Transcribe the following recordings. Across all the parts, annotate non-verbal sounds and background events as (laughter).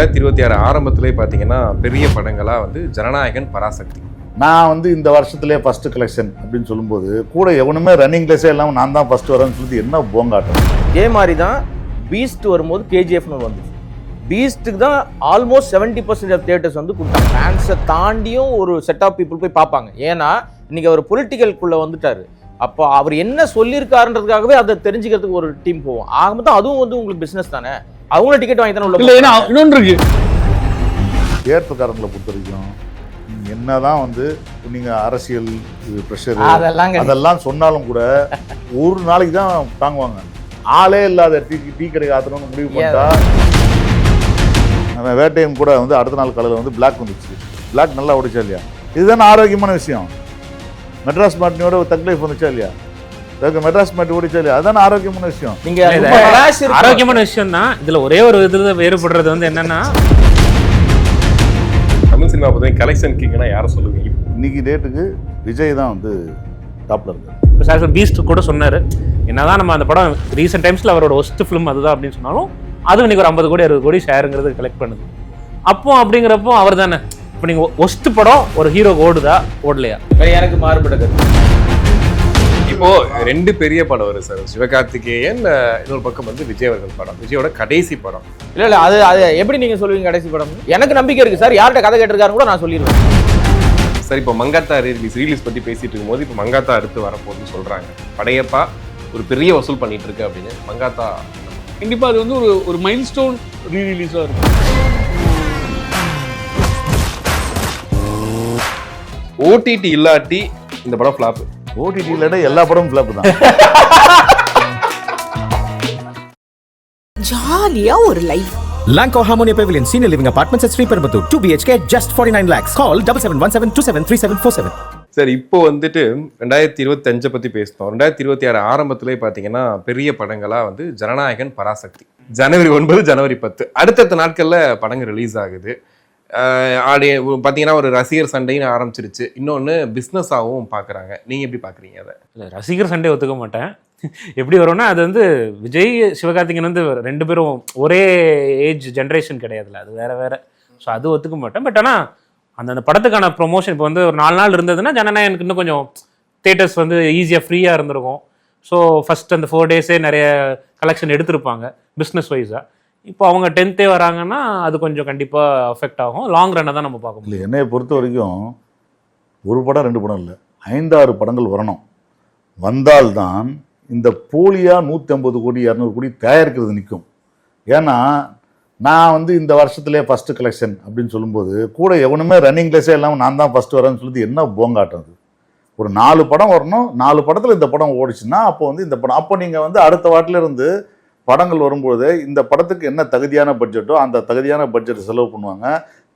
ரெண்டாயிரத்தி இருபத்தி ஆறு ஆரம்பத்திலே பார்த்தீங்கன்னா பெரிய படங்களாக வந்து ஜனநாயகன் பராசக்தி. நான் வந்து இந்த வருஷத்துலேயே ஃபர்ஸ்ட் கலெக்ஷன் அப்படின்னு சொல்லும்போது கூட எவனுமே ரன்னிங் கிளேஸே இல்லாமல் நான் தான் ஃபர்ஸ்ட் வரேன்னு சொல்லிட்டு என்ன போங்காட்டம்? இதே மாதிரி தான் பீஸ்ட் வரும்போது கேஜிஎஃப்னு வந்துச்சு. பீஸ்ட்டுக்கு தான் almost seventy percent of theatres வந்து கொடுத்தாங்க. ஃபேன்ஸை தாண்டியும் ஒரு செட் ஆஃப் பீப்புள் போய் பார்ப்பாங்க. ஏன்னா இன்னைக்கு அவர் பொலிட்டிக்கல்குள்ளே வந்துட்டாரு. அப்போ அவர் என்ன சொல்லியிருக்காருன்றதுக்காகவே அதை தெரிஞ்சுக்கிறதுக்கு ஒரு டீம் போவோம். ஆக மொத்தம் அதுவும் வந்து உங்களுக்கு பிஸ்னஸ் தானே? அவங்களும் டிக்கெட் வாங்கி தானே உள்ள ஏன்னா இன்னொன்று இருக்கு. தேட்டருக்காரங்களை பொறுத்த வரைக்கும் நீங்க என்னதான் வந்து நீங்கள் அரசியல் ப்ரெஷர் அதெல்லாம். அதெல்லாம் சொன்னாலும் கூட ஒரு நாளைக்கு தான் தாங்குவாங்க. ஆளே இல்லாத டீ டீ கடைக்கு ஆத்தணும்னு முடிவு பண்ணிட்டா நம்ம வேட்டையன் கூட வந்து அடுத்த நாள் காலையில் வந்து பிளாக் வந்துச்சு. பிளாக் நல்லா ஓடிச்சா இல்லையா? இதுதானே ஆரோக்கியமான விஷயம். மெட்ராஸ் மாட்டினியோட தக் லைஃப் வந்துச்சா இல்லையா? மெட்ராஸ் மாட்டி ஓடிச்சா இல்லையா அதுதானே ஆரோக்கியமான விஷயம். நீங்க. ஆரோக்கியமான விஷயம் தான் இதுல ஒரே ஒரு இதுல வேறுபடுறது வந்து என்னன்னா தமிழ் சினிமா பொறுத்தவரை கலெக்ஷன் கிங்னா யாரை சொல்லுவீங்க? இன்னைக்கு டேட்டுக்கு விஜய் தான் வந்து டாப்ல இருக்கு இப்போ சார் பீஸ்ட் கூட சொன்னாரு. என்னதான் நம்ம அந்த படம் ரீசெண்ட் டைம்ஸ்ல அவரோட ஒஸ்ட் ஃபிலிம் அதுதான் அப்படின்னு சொன்னாலும் அது இன்னைக்கு ஒரு ஐம்பது கோடி அறுபது கோடி ஷேருங்கிறது கலெக்ட் பண்ணுது. அப்போ அப்படிங்கிறப்போ அவர் தானே. இப்போ நீங்க ஒஸ்ட் படம் ஒரு ஹீரோ ஓடுதா? ஓடலையா? எனக்கு மாறுபடுது இப்போ ரெண்டு பெரிய படம் வரும் சார். சிவகார்த்திகேயன் இன்னொரு பக்கம் வந்து விஜய் அவர்கள் படம். விஜயோட கடைசி படம். இல்ல இல்ல அது அது எப்படி நீங்க சொல்லுவீங்க கடைசி படம்? எனக்கு நம்பிக்கை இருக்கு சார். யார்கிட்ட கதை கேட்டிருக்காரு கூட நான் சொல்லிடுவேன். சார் இப்போ மங்காத்தா ரிலீஸ் ரிலீஸ் பத்தி பேசிட்டு இருக்கும்போது இப்போ மங்காத்தா அடுத்து வரப்போகுதுன்னு சொல்றாங்க. படையப்பா ஒரு பெரிய வசூல் பண்ணிட்டு இருக்கு அப்படின்னு மங்காத்தா கண்டிப்பா அது வந்து ஒரு ஒரு மைல் ஸ்டோன் ரீ ரிலீஸா இருக்கும் ஓடிடி இல்லாட்டி இந்த படம் ஃபிளாப் ஓடிடியில் எல்லா படமும் ஃபிளாப் தான். ஜாலியா ஒரு life Lanco Harmonia Pavilion Senior Living Apartments at Perambatoor 2 BHK just 49 lakhs. Call 7717273747. Sir இப்போ வந்துட்டு ரெண்டாயிரத்தி இருபத்தஞ்சை பத்தி பேசினோம் ரெண்டாயிரத்தி இருபத்தி ஆறு ஆரம்பத்திலே பார்த்தீங்கன்னா பெரிய படங்களா வந்து ஜனநாயகன் பராசக்தி. ஜனவரி ஒன்பது ஜனவரி பத்து. அடுத்தடுத்த நாட்கள்ல படங்கள் ரிலீஸ் ஆகுது. ஆடிய பார்த்தீங்கன்னா ஒரு ரசிகர் சண்டைன்னு ஆரம்பிச்சிருச்சு. இன்னொன்று பிஸ்னஸாகவும் பார்க்குறாங்க நீங்கள் எப்படி பார்க்குறீங்க அதை? இல்லை ரசிகர் சண்டே ஒத்துக்க மாட்டேன். எப்படி வரும்னா அது வந்து விஜய் சிவகார்த்திகேயன் வந்து ரெண்டு பேரும் ஒரே ஏஜ் ஜென்ரேஷன் கிடையாதுல்ல அது வேற வேற. ஸோ அது ஒத்துக்க மாட்டேன். பட் ஆனால் அந்தந்த படத்துக்கான ப்ரொமோஷன் இப்போ வந்து ஒரு நாலு நாள் இருந்ததுன்னா ஜனநாயகனுக்கு இன்னும் கொஞ்சம் தேட்டர்ஸ் வந்து ஈஸியாக ஃப்ரீயாக இருந்திருக்கும். ஸோ ஃபஸ்ட் அந்த ஃபோர் டேஸே நிறைய கலெக்ஷன் எடுத்திருப்பாங்க பிஸ்னஸ் வைஸாக இப்போ அவங்க டென்த்தே வராங்கன்னா அது கொஞ்சம் கண்டிப்பாக அஃபெக்ட் ஆகும். லாங் ரன்னை தான் நம்ம பார்க்க முடியும் இல்லை பொறுத்த வரைக்கும் ஒரு படம் ரெண்டு படம் இல்லை. ஐந்தாறு படங்கள் வரணும். வந்தால்தான் இந்த போலியாக நூற்றி ஐம்பது கோடி இரநூறு கோடி தயாரிக்கிறது நிற்கும். ஏன்னா நான் வந்து இந்த வருஷத்துலேயே ஃபஸ்ட்டு கலெக்ஷன் அப்படின்னு சொல்லும்போது கூட எவனுமே ரன்னிங் கிளேஸே இல்லாமல் நான் தான் ஃபஸ்ட்டு வரேன்னு சொல்லிட்டு என்ன போங்காட்டம் அது? ஒரு நாலு படம் வரணும். நாலு படத்தில் இந்த படம் ஓடிச்சுன்னா அப்போ வந்து இந்த படம் அப்போ நீங்கள் வந்து அடுத்த வாட்டிலேருந்து படங்கள் வரும்போது இந்த படத்துக்கு என்ன தகுதியான பட்ஜெட்டோ அந்த தகுதியான பட்ஜெட் செலவு பண்ணுவாங்க.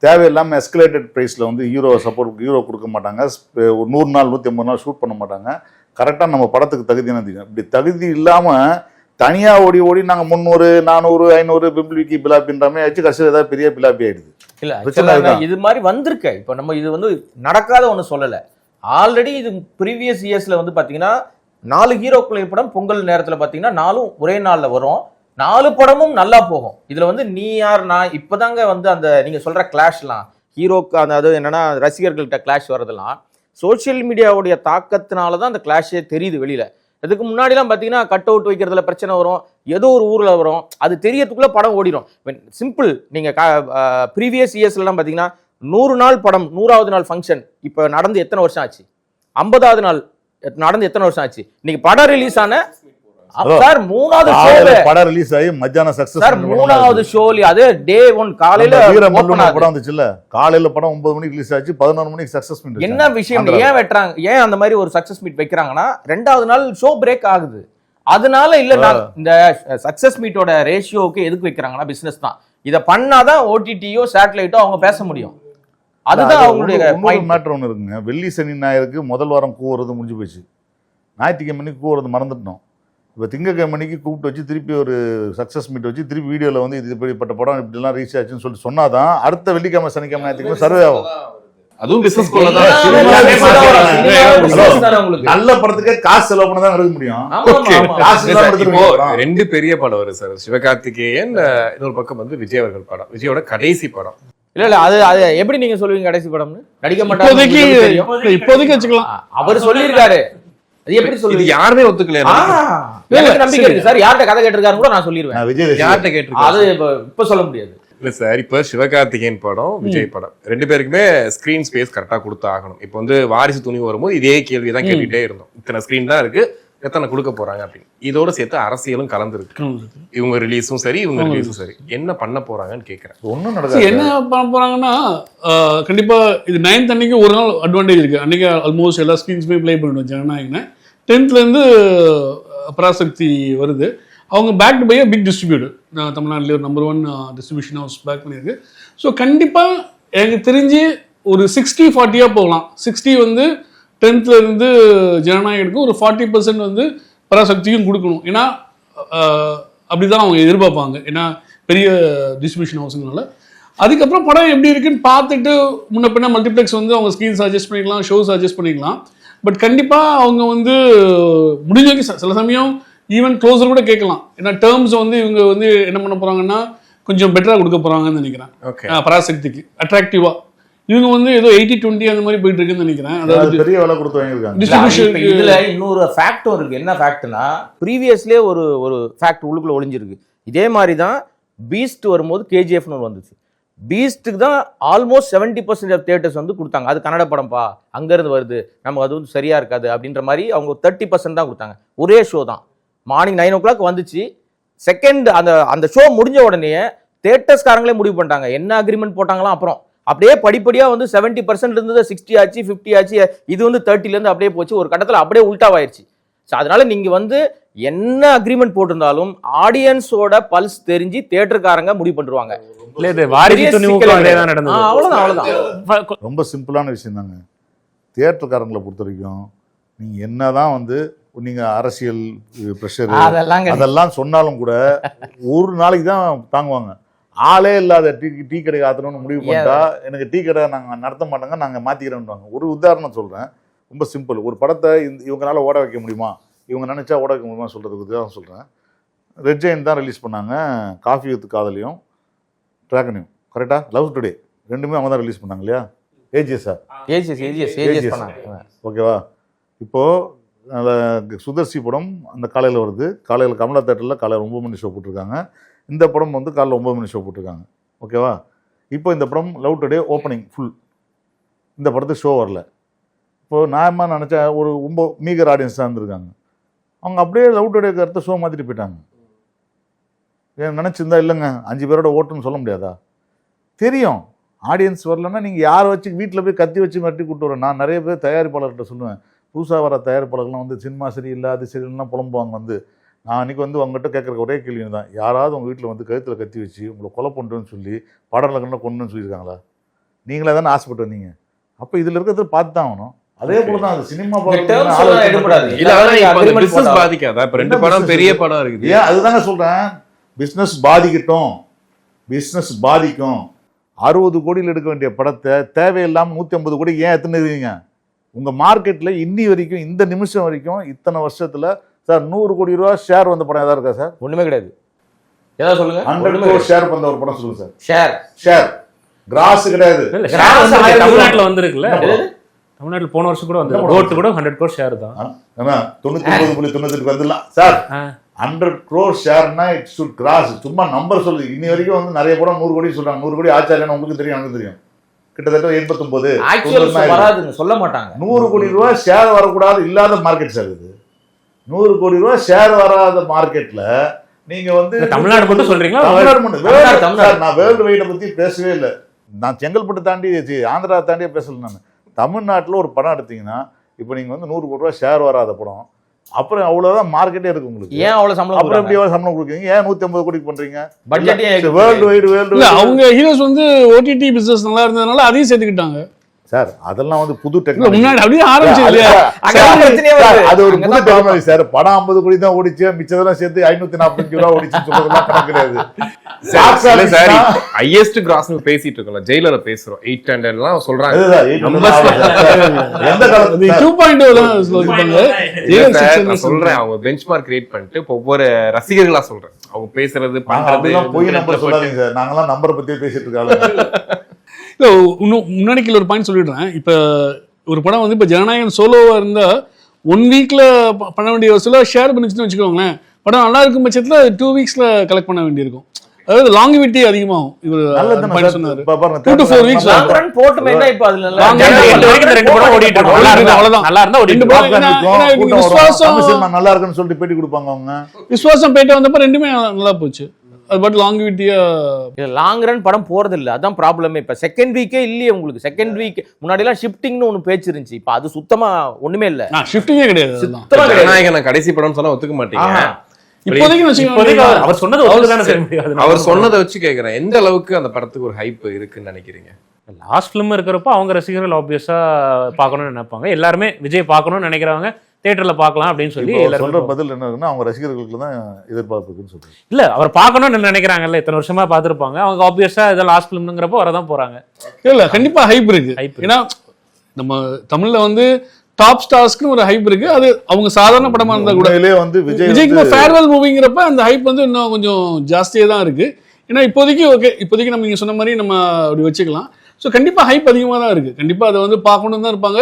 தேவையில்லாமல் எஸ்கலேட்டட் ப்ரைஸில் வந்து ஹீரோ சப்போர்ட் ஹீரோ கொடுக்க மாட்டாங்க. ஒரு நூறு நாள் நூற்றி ஐம்பது நாள் ஷூட் பண்ண மாட்டாங்க. கரெக்டாக நம்ம படத்துக்கு தகுதியான இப்படி தகுதி இல்லாமல் தனியாக ஓடி ஓடி நாங்கள் முந்நூறு நானூறு ஐநூறு பிம்பிள் விக்கி பிலாப்பின்ற மாதிரி ஆச்சு கடைசியில் ஏதாவது பெரிய பிலாப்பி ஆயிடுது. இல்ல. இது மாதிரி வந்திருக்கு இப்போ நம்ம இது வந்து நடக்காத ஒண்ணு சொல்லல. ஆல்ரெடி இது ப்ரீவியஸ் இயர்ஸ்ல வந்து பாத்தீங்கன்னா நாலு ஹீரோக்களை படம் பொங்கல் நேரத்தில் பார்த்தீங்கன்னா நாலும் ஒரே நாளில் வரும். நாலு படமும் நல்லா போகும். இதில் வந்து நீ யார் நான் இப்போதாங்க வந்து அந்த நீங்கள் சொல்கிற கிளாஷ்லாம் ஹீரோக்கு அந்த அது என்னென்னா ரசிகர்கள்கிட்ட கிளாஷ் வர்றதெல்லாம். சோஷியல் மீடியாவுடைய தாக்கத்தினால தான் அந்த கிளாஷே தெரியுது வெளியில். இதுக்கு முன்னாடிலாம் பார்த்தீங்கன்னா கட் அவுட் வைக்கிறதுல பிரச்சனை வரும். ஏதோ ஒரு ஊரில் வரும். அது தெரியறதுக்குள்ள படம் ஓடிடும் சிம்பிள் நீங்கள் ப்ரீவியஸ் இயர்ஸ்லாம் பார்த்தீங்கன்னா நூறு நாள் படம் நூறாவது நாள் ஃபங்க்ஷன் இப்போ நடந்து எத்தனை வருஷம் ஆச்சு? ஐம்பதாவது நாள் நடந்து எத்தனை வருஷம் ஆச்சு? இன்னைக்கு படம் ரிலீஸ் ஆன. சார் மூணாவது ஷோ படம் ரிலீஸ் ஆகி மத்தியானம் சக்ஸஸ் சார் மூணாவது ஷோலி அதே டே ஒன் காலையில open ஆகுது. படம் வந்துச்சுல்ல? காலையில படம் ஒன்பது மணிக்கு ரிலீஸ் ஆச்சு பதினொரு மணிக்கு சக்ஸஸ் என்ன விஷயம் ஏன் வெட்டுறாங்க ஏன் அந்த மாதிரி ஒரு சக்சஸ் மீட் வைக்கிறாங்கன்னா ரெண்டாவது நாள் ஷோ பிரேக் ஆகுது. அதனால இல்ல நான் இந்த சக்சஸ் மீட்டோட ரேஷியோவுக்கு எதுக்கு வைக்கிறாங்கன்னா பிசினஸ் தான். இத பண்ணாதான் ஓடிடியோ சேட்டலைட்டோ அவங்க பேச முடியும். அதுதான் அவங்களுடைய பாயிண்ட் மேட்டர் ஒன்று இருக்குங்க. வெள்ளி சனி ஞாயிறுக்கு முதல் வாரம் கூவுறது முடிஞ்சு போச்சு. ஞாயிற்றுக்கிழமைக்கு கூவுறது மறந்துட்டோம். இப்போ திங்கக்கிழமைக்கு கூப்பிட்டு வச்சு திருப்பி ஒரு சக்ஸஸ் மீட் வச்சு திருப்பி வீடியோவில் வந்து இது இப்படிப்பட்ட படம் இப்படிலாம் ரீச் ஆச்சுன்னு சொல்லிட்டு சொன்னாதான் அடுத்த வெள்ளிக்கிழமை சனிக்கிழமை ஞாயிற்றுக்கிழமை சர்வே ஆகும். அதுவும் பிசினஸ் நல்ல படத்துக்கே காசு செலவு பண்ண தான் எடுக்க முடியும். ரெண்டு பெரிய படம் வரும் சார் சிவகார்த்திகேயன் இன்னொரு பக்கம் வந்து விஜய் அவர்கள் படம். விஜயோட கடைசி படம். இல்ல இல்ல அது அது எப்படி நீங்க சொல்லுவீங்க கடைசி படம்னு? நடிக்க மாட்டாங்க இப்போதைக்கு வச்சுக்கலாம். அவர் சொல்லியிருக்காரு. அது எப்படி இது சொல்லுவீங்க? யாருமே ஒத்துக்கலையா ஆ, எனக்கு நம்பிக்கை இருக்கு. சார் யார்கிட்ட கதை கேட்டிருக்காரு கூட நான் சொல்லிடுவேன் விஜய். யார்கிட்ட கேட்டிருக்காரு? அது இப்ப சொல்ல முடியாது. இல்ல சார் இப்ப சிவகார்த்திகேயன் படம் விஜய் படம். ரெண்டு பேருக்குமே ஸ்கிரீன் ஸ்பேஸ் கரெக்டா கொடுத்து ஆகணும் இப்போ வந்து வாரிசு துணி வரும்போது இதே கேள்வி தான் கேட்டுட்டே இருந்தோம். இத்தனை ஸ்கிரீன் தான் இருக்கு. எத்தனை கொடுக்க போறாங்க அப்படின்னு. இதோட சேர்த்து அரசியலும் கலந்துருக்கு. இவங்க ரிலீஸும் சரி இவங்க ரிலீஸும் சரி. என்ன பண்ண போறாங்கன்னு கேக்குறேன். ஒண்ணும் See, நடக்காது. என்ன பண்ண போறாங்கன்னா கண்டிப்பா இது நைன்த் அன்னைக்கு ஒரு நாள் அட்வான்டேஜ் இருக்கு. அன்னைக்கு ஆல்மோஸ்ட் எல்லா ஸ்கிரீன்ஸுமே ப்ளே பண்ணிடுவோம் ஜனநாயகனை டென்த்ல இருந்து ஆஹ், பராசக்தி வருது. அவங்க பேக் பை பிக் டிஸ்ட்ரிபியூட்டர் தமிழ்நாட்டில் ஒரு number one distribution house back பண்ணியிருக்கு. ஸோ கண்டிப்பாக எனக்கு தெரிஞ்சு ஒரு சிக்ஸ்டி ஃபார்ட்டியாக போகலாம். சிக்ஸ்டி வந்து டென்த்ல இருந்து ஜனநாயகனுக்கும் ஒரு ஃபார்ட்டி பர்சன்ட் வந்து பராசக்திக்கும் கொடுக்கணும். ஏன்னா ஆஹ், அப்படிதான் அவங்க எதிர்பார்ப்பாங்க. ஏன்னா பெரிய டிஸ்ட்ரிபியூஷன் ஹவுஸுங்கனால அதுக்கப்புறம் படம் எப்படி இருக்குன்னு பார்த்துட்டு முன்ன பின்ன மல்டிப்ளெக்ஸ் வந்து அவங்க ஸ்க்ரீன்ஸ் அட்ஜஸ்ட் பண்ணிக்கலாம் ஷோஸ் அட்ஜஸ்ட் பண்ணிக்கலாம். பட் கண்டிப்பாக அவங்க வந்து முடிஞ்ச வரைக்கும் சில- சமயம் ஈவன் க்ளோஸர் கூட கேட்கலாம். ஏன்னா டேர்ம்ஸ் வந்து இவங்க வந்து என்ன பண்ண போகிறாங்கன்னா கொஞ்சம் பெட்டராக கொடுக்க போகிறாங்கன்னு நினைக்கிறேன். ஓகே பராசக்திக்கு. அட்ராக்டிவாக இவங்க வந்து ஏதோ எயிட்டி டுவெண்ட்டி அந்த மாதிரி போயிட்டு இருக்குன்னு நினைக்கிறேன். அது அதாவது பெரிய விலை கொடுத்து வாங்கியிருக்காங்க. இதுல இன்னொரு ஃபேக்டும் இருக்கு. என்ன ஃபேக்ட்னா ப்ரீவியஸ்லயே ஒரு ஒரு ஃபேக்ட் உள்ளுக்குள்ள ஒளிஞ்சிருக்கு. இதே மாதிரி தான் பீஸ்ட் வரும்போது கேஜிஎஃப்னு ஒரு வந்துச்சு. பீஸ்ட்டுக்கு தான் almost seventy percent of theatres வந்து கொடுத்தாங்க. அது கன்னட படம்ப்பா அங்கேருந்து வருது. நமக்கு அது வந்து சரியா இருக்காது அப்படின்ற மாதிரி அவங்க தேர்ட்டி பர்சன்ட் தான் கொடுத்தாங்க. ஒரே ஷோ தான். மார்னிங் நைன் ஓ கிளாக் வந்துச்சு. செகண்ட் அந்த அந்த ஷோ முடிஞ்ச உடனே தேட்டர்ஸ்காரங்களே முடிவு பண்ணிட்டாங்க. என்ன அக்ரிமெண்ட் போட்டாங்களாம் அப்புறம். அப்படியே படிப்படியாக வந்து செவன்ட்டி பர்சன்ட் இருந்தது சிக்ஸ்டி ஆச்சு ஃபிஃப்டி ஆச்சு இது வந்து 30 ல இருந்து அப்படியே போச்சு. ஒரு கட்டத்தில் அப்படியே உல்டாவாயிருச்சு ஸோ அதனால நீங்க வந்து என்ன அக்ரிமெண்ட் போட்டிருந்தாலும் ஆடியன்ஸோட பல்ஸ் தெரிஞ்சு தேட்டருக்காரங்க முடிவு தான் நடந்தது. அவ்வளவுதான் அவ்வளவுதான். ரொம்ப சிம்பிளான விஷயம் தாங்க தியேட்டருக்காரங்களை பொறுத்த வரைக்கும் நீங்க என்னதான் வந்து நீங்க அரசியல் ப்ரெஷர் அதெல்லாம் சொன்னாலும் கூட ஒரு நாளைக்கு தான் தாங்குவாங்க. ஆளே இல்லாத டீ டீ கடை ஆத்தணும்னு முடிவு பண்ணிட்டா எனக்கு டீ கடை நாங்கள் நடத்த மாட்டோங்க நாங்கள் மாற்றிக்கிறோன்றாங்க ஒரு உதாரணம் சொல்கிறேன் ரொம்ப சிம்பிள் ஒரு படத்தை இந்த இவங்களால ஓட வைக்க முடியுமா? இவங்க நினச்சா ஓட வைக்க முடியுமா சொல்கிறதுக்கு தான் சொல்கிறேன் ரெட் ஜெயின் தான் ரிலீஸ் பண்ணாங்க காஃபி வித் காதலியும் ட்ராகனையும் கரெக்டாக லவ் டுடே ரெண்டுமே அவங்க தான் ரிலீஸ் பண்ணாங்க இல்லையா? AGS sir AGS AGS AGS ஓகேவா? இப்போது சுதர்சி படம் அந்த காலையில் வருது. காலையில் கமலா தேட்டரில் காலையில் ஒம்பது மணி ஷோ போட்டிருக்காங்க. இந்த படம் வந்து காலைல ஒம்பது மணி ஷோ போட்டிருக்காங்க. ஓகேவா? இப்போ இந்த படம் லவ் டுடே ஓப்பனிங் ஃபுல் இந்த படத்துக்கு ஷோ வரல. இப்போது நான் என்ன நினச்சேன் ஒரு ரொம்ப மீகர் ஆடியன்ஸ் தான் இருந்திருக்காங்க. அவங்க அப்படியே லவ் டுடே கருத்தை ஷோ மாற்றிட்டு போயிட்டாங்க. ஏன் நினச்சிருந்தா இல்லைங்க? அஞ்சு பேரோட ஓட்டுன்னு சொல்ல முடியாதா? தெரியும். ஆடியன்ஸ் வரலன்னா நீங்கள் யாரை வச்சு வீட்டில் போய் கத்தி வச்சு மிரட்டி கூட்டு வரேன் நான் நிறைய பேர் தயாரிப்பாளர்கிட்ட சொல்லுவேன். புதுசாக வர தயாரிப்பாளர்கள்லாம் வந்து சினிமா சரியில்லை அது சரியில்லைன்னா புலம்புவாங்க வந்து. நான் அன்றைக்கி வந்து உங்ககிட்ட கேட்குற ஒரே கேள்வி தான் யாராவது உங்கள் வீட்டில் வந்து கழுத்தில் கத்தி வச்சு உங்களை கொலை பண்ணுறேன்னு சொல்லி படம் கண்ண கொண்டுன்னு சொல்லியிருக்காங்களா? நீங்களே தானே ஆசைப்பட்டு வந்தீங்க. அப்போ இதில் இருக்கிறத பார்த்து தான் ஆகணும். அதே போல தான் அது சினிமா அந்த பிசினஸ் போட்டா- பாதிக்காதா. இப்ப ரெண்டு படம் பெரிய? படம் இருக்குது. ஏன் அதுதாங்க சொல்கிறேன் பிஸ்னஸ் பாதிக்கட்டும். பிஸ்னஸ் பாதிக்கும். அறுபது கோடியில் எடுக்க வேண்டிய படத்தை தேவையில்லாமல் நூற்றி ஐம்பது கோடி ஏன் எத்தனைங்க உங்கள் மார்க்கெட்டில் இன்னி வரைக்கும் இந்த நிமிஷம் வரைக்கும் இத்தனை வருஷத்தில் சார் நூறு கோடி ரூபா ஷேர் வந்த படம் ஏதாவது இருக்கா சார்? ஒண்ணுமே கிடையாது. ஏதாவது சொல்லுங்க? ஹண்ட்ரட் க்ரோர் ஷேர் வந்த ஒரு படம் சொல்லுங்க சார். ஷேர் ஷேர் கிராஸ் கிடையாது. தமிழ்நாட்டுல வந்திருக்குல்ல? தமிழ்நாட்டுல போன வருஷம் கூட வந்து படம்? கோட் ஹண்ட்ரட் கோர் ஷேர் தான். ஆமா தொண்ணூத்தி ஒன்பது புள்ளி தொண்ணூத்தி வந்துடலாம் சார். ஹண்ட்ரட் க்ரோர் ஷேர்னா இட் சுட் கிராஸ் சும்மா நம்பர் சொல்லு இன்னி வரைக்கும் வந்து நிறைய படம் நூறு கோடி சொல்றாங்க. நூறு கோடி ஆச்சா இல்லைன்னு உங்களுக்கு தெரியும் எனக்கு தெரியும். கிட்டத்தட்ட எண்பத்தொன்பது ஆக்சுவல் வராதுங்க சொல்ல மாட்டாங்க. நூறு கோடி ரூபாய் ஷேர் வரக்கூடாது இல்லாத மார்க்கெட் சார் இது. நூறு கோடி ரூபாய் ஷேர் வராத மார்க்கெட்ல நீங்க வந்து தமிழ்நாடு மட்டும் சொல்றீங்களா? தமிழ்நாடு மட்டும். நான் வேர்ல்டு வைடை பத்தி பேசவே இல்லை. நான் செங்கல்பட்டு தாண்டி ஆந்திரா தாண்டியே பேசல நான். தமிழ்நாட்டில் ஒரு படம் எடுத்தீங்கன்னா இப்போ நீங்க வந்து நூறு கோடி ரூபாய் ஷேர் வராத படம். அப்புறம் அவ்வளவுதான் மார்க்கெட்டே இருக்கு உங்களுக்கு. ஏன் அவ்வளவு சம்பளம் அப்புறம் எப்படி? எவ்வளவு சம்பளம் கொடுக்குறீங்க? ஏன் நூத்தி ஐம்பது கோடிக்கு பண்றீங்க? பட்ஜெட்டே வேர்ல்டு வைடு வேர்ல்டு இல்ல அவங்க ஹீரோஸ் வந்து ஓடிடி பிசினஸ் நல்லா இருந்ததுனால அதையும் சேர்த்துக்கிட்டாங்க. சார் அதெல்லாம் வந்து புது டெக்னாலஜி முன்னாடி அப்படியே. அது ஒரு புது டெக்னாலஜி சார். படம் ஐம்பது கோடி தான் ஓடிச்சு மிச்சதெல்லாம் சேர்த்து ஐநூத்தி நாற்பத்தஞ்சு ரூபா ஓடிச்சுன்னு சொல்றதெல்லாம் கணக்கு கிடையாது. சார் ஹையஸ்ட் கிராஸ் பேசிட்டு இருக்கோம்ல ஜெயிலர பேசுறோம். எயிட் ஹண்ட்ரட்லாம் சொல்றாங்க. எந்த காலத்துல டூ பாயிண்ட் நான் சொல்றேன் அவங்க பெஞ்ச் மார்க் கிரியேட் பண்ணிட்டு ஒவ்வொரு ரசிகர்களா சொல்றேன். அவங்க பேசுறது பண்றது போய் நம்பர் சொல்லாதீங்க சார். நாங்கெல்லாம் நம்பரை பத்தியே பேசிட்டு இருக்காங்க இல்ல இன்னும் முன்னாடி கீழ ஒரு பாயிண்ட் சொல்லிடுறேன். இப்ப ஒரு படம் வந்து இப்ப ஜனநாயகன் சோலோவா இருந்தா ஒன் வீக்ல பண்ண வேண்டிய வசூல ஷேர் பண்ணிச்சுன்னு வச்சுக்கோங்களேன். படம் நல்லா இருக்கும் பட்சத்துல டூ வீக்ஸ்ல கலெக்ட் பண்ண வேண்டியிருக்கும். அதாவது லாங்கிவிட்டி அதிகமாகும். இவர். சொன்னாரு. போட்டுமே இப்ப அதுல ரெண்டு படம் ஓடிட்டு இருக்கும். நல்லா இருந்தா அவ்வளவுதான். நல்லா இருந்தா ரெண்டு. படம். விசுவாசம் நல்லா இருக்குன்னு சொல்லிட்டு பேட்டி கொடுப்பாங்க அவங்க. விசுவாசம் போயிட்டு வந்தப்ப ரெண்டுமே நல்லா போச்சு. அது பட் லாங்கிவிட்டியா இது லாங் ரன் படம் போறது இல்ல அதான் ப்ராப்ளமே இப்ப செகண்ட் வீக்கே இல்லையே உங்களுக்கு. செகண்ட் வீக் முன்னாடி எல்லாம் ஷிஃப்டிங்னு ஒண்ணு பேச்சு இருந்துச்சு. இப்ப அது சுத்தமா ஒண்ணுமே இல்ல. ஷிஃப்டிங்கே கிடையாது அதெல்லாம். சுத்தமா கிடையாது. ஜனநாயகன் நான் கடைசி படம் சொன்னா ஒத்துக்க மாட்டீங்க. அவர் சொன்னது அவர் சொன்னதை வச்சு கேக்குறேன். எந்த அளவுக்கு அந்த படத்துக்கு ஒரு ஹைப் இருக்குன்னு நினைக்கிறீங்க? லாஸ்ட் ஃபிலிம் இருக்கிறப்போ அவங்க ரசிகர்கள் ஆப்வியஸா பார்க்கணும்னு நினைப்பாங்க. எல்லாருமே விஜய் பார்க்கணும்னு நினைக்கிறவங்க தியேட்டர்ல பார்க்கலாம் அப்படின்னு சொல்லி சொல்ற பதில் என்ன அவங்க ரசிகர்களுக்கு தான் எதிர்பார்ப்பு இருக்குன்னு சொல்றாங்க இல்ல அவர் பார்க்கணும்னு நினைக்கிறாங்கல்ல இத்தனை வருஷமா பார்த்திருப்பாங்க. அவங்க ஆப்வியஸா இதை லாஸ்ட் ஃபிலிம்ங்கிறப்போ வரதான் போறாங்க. இல்ல கண்டிப்பா ஹைப் இருக்கு. இருக்கு. ஏன்னா நம்ம தமிழ்ல வந்து டாப் ஸ்டார்ஸ்க்கு ஒரு ஹைப் இருக்கு. அது அவங்க சாதாரண படமா இருந்தா கூட வந்து விஜய் விஜய்க்கு ஃபேர்வெல் மூவிங்கிறப்ப அந்த ஹைப் வந்து இன்னும் கொஞ்சம் ஜாஸ்தியா தான் இருக்கு. ஏன்னா இப்போதைக்கு ஓகே இப்போதைக்கு நம்ம நீங்க சொன்ன மாதிரி நம்ம அப்படி வச்சுக்கலாம். ஸோ கண்டிப்பா ஹைப் அதிகமாக தான் இருக்கு. கண்டிப்பா அதை வந்து பார்க்கணும் தான் இருப்பாங்க.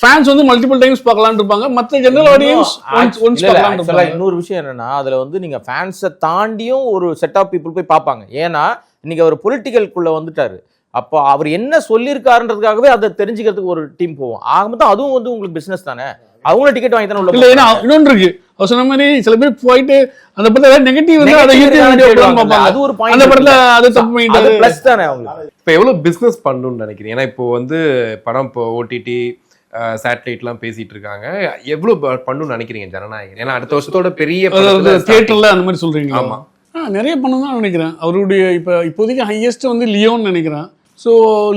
ஃபேன்ஸ் வந்து மல்டிபிள் டைம்ஸ் பார்க்கலாம்னு இருப்பாங்க. மற்ற ஜெனரல் ஆடியன்ஸ் ஒன்ஸ் ஒன்ஸ் இருப்பாங்க. இன்னொரு விஷயம் என்னன்னா அதுல வந்து நீங்க ஃபேன்ஸை தாண்டியும் ஒரு செட் ஆஃப் பீப்புள் போய் பார்ப்பாங்க. ஏன்னா இன்னைக்கு அவர் பொலிட்டிக்கல்குள்ள வந்துட்டாரு. அப்போ அவர் என்ன சொல்லியிருக்காருன்றதுக்காகவே அதை தெரிஞ்சுக்கிறதுக்கு ஒரு டீம் போவோம். ஆக மொத்தம் அதுவும் வந்து உங்களுக்கு பிசினஸ் தானே? அவங்களும் டிக்கெட் வாங்கி தானே உள்ள இல்ல ஏன்னா. இன்னொன்று இருக்கு. அவர் சொன்ன மாதிரி சில பேர் போயிட்டு அந்த படத்துல ஏதாவது நெகட்டிவ் வந்து அதை பார்ப்பாங்க அது ஒரு பாயிண்ட் அந்த படத்துல அது தப்பு அது பண்ணிட்டாரு. பிளஸ் தானே அவங்களுக்கு. இப்ப எவ்வளவு பிசினஸ் பண்ணணும்னு நினைக்கிறீங்க? ஏன்னா இப்போ வந்து படம் இப்போ ஓடிடி சேட்டலைட்லாம் பேசிட்டு இருக்காங்க எவ்வளவு ப- பண்ணணும்னு நினைக்கிறீங்க ஜனநாயகன்? ஏன்னா அடுத்த வருஷத்தோட பெரிய தியேட்டர்ல அந்த மாதிரி சொல்றீங்க ஆமா. ஆ நிறைய பண்ணணும் தான் நினைக்கிறேன். அவருடைய இப்போ இப்போதைக்கு ஹையஸ்ட் வந்து லியோன்னு நினைக்கிறேன். ஸோ